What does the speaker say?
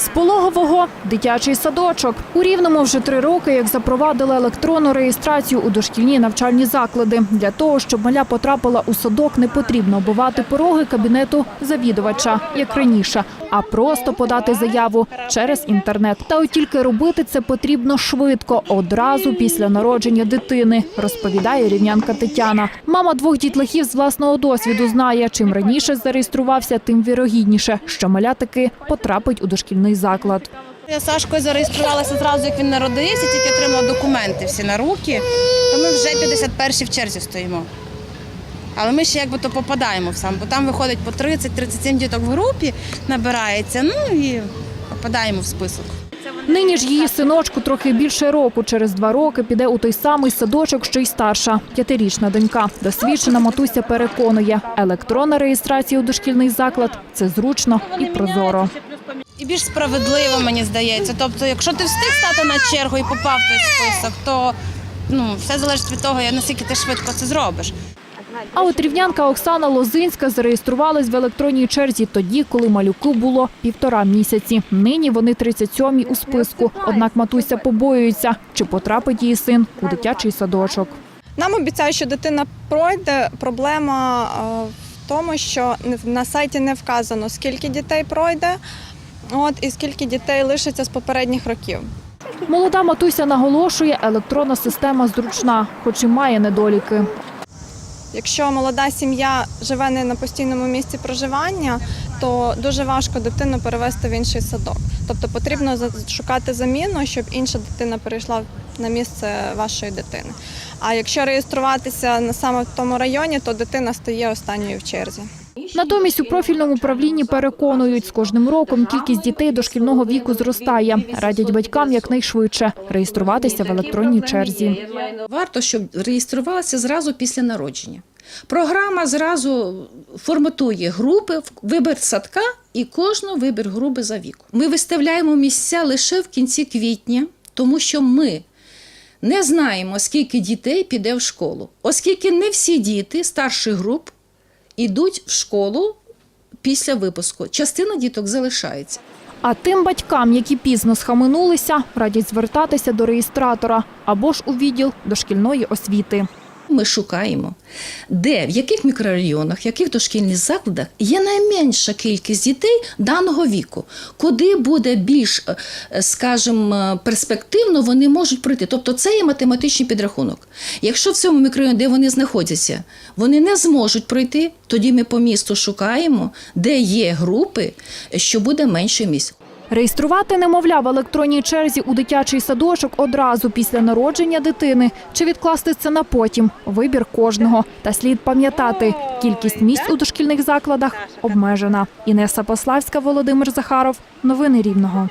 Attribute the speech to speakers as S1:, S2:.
S1: З пологового дитячий садочок. У Рівному вже три роки, як запровадили електронну реєстрацію у дошкільні навчальні заклади. Для того, щоб маля потрапила у садок, не потрібно оббивати пороги кабінету завідувача, як раніше, а просто подати заяву через інтернет. Та от тільки робити це потрібно швидко, одразу після народження дитини, розповідає рівнянка Тетяна. Мама двох дітлахів з власного досвіду знає, чим раніше зареєструвався, тим вірогідніше, що маля таки потрапить у дошкільний заклад.
S2: Я Сашкою зареєструвалася зразу, як він народився, тільки отримала документи всі на руки, то ми вже 51 в черзі стоїмо. Але ми ще якби то попадаємо в сам, бо там виходить по 30-37 діток в групі, набирається, ну і попадаємо в список.
S1: Нині ж її синочку трохи більше року. Через два роки піде у той самий садочок, що й старша, п'ятирічна донька. Досвідчена матуся переконує, електронна реєстрація у дошкільний заклад це зручно і прозоро.
S2: І більш справедливо, мені здається. Тобто, якщо ти встиг стати на чергу і попав в той список, то ну, все залежить від того, наскільки ти швидко це зробиш.
S1: А от рівнянка Оксана Лозинська зареєструвалась в електронній черзі тоді, коли малюку було півтора місяці. Нині вони 37-й у списку. Однак матуся побоюється, чи потрапить її син у дитячий садочок.
S3: Нам обіцяють, що дитина пройде. Проблема е, в тому, що не- на сайті не вказано, скільки дітей пройде, от і скільки дітей лишиться з попередніх років.
S1: Молода матуся наголошує, електронна система зручна, хоч і має недоліки.
S3: Якщо молода сім'я живе не на постійному місці проживання, то дуже важко дитину перевести в інший садок. Тобто потрібно шукати заміну, щоб інша дитина перейшла на місце вашої дитини. А якщо реєструватися саме в тому районі, то дитина стає останньою в черзі.
S1: Натомість у профільному управлінні переконують, з кожним роком кількість дітей дошкільного віку зростає. Радять батькам якнайшвидше реєструватися в електронній черзі.
S4: Варто, щоб реєструвалися зразу після народження. Програма зразу форматує групи, вибір садка і кожну вибір групи за віком. Ми виставляємо місця лише в кінці квітня, тому що ми не знаємо, скільки дітей піде в школу, оскільки не всі діти старших груп йдуть в школу після випуску. Частина діток залишається.
S1: А тим батькам, які пізно схаменулися, радять звертатися до реєстратора або ж у відділ дошкільної освіти.
S4: Ми шукаємо, де, в яких мікрорайонах, в яких дошкільних закладах є найменша кількість дітей даного віку, куди буде більш, е, скажімо, перспективно вони можуть пройти. Тобто це є математичний підрахунок. Якщо в цьому мікрорайоні, де вони знаходяться, вони не зможуть пройти, тоді ми по місту шукаємо, де є групи, що буде менше місць.
S1: Реєструвати немовля в електронній черзі у дитячий садочок одразу після народження дитини чи відкласти це на потім – вибір кожного. Та слід пам'ятати, кількість місць у дошкільних закладах обмежена. Інеса Пославська, Володимир Захаров. Новини Рівного.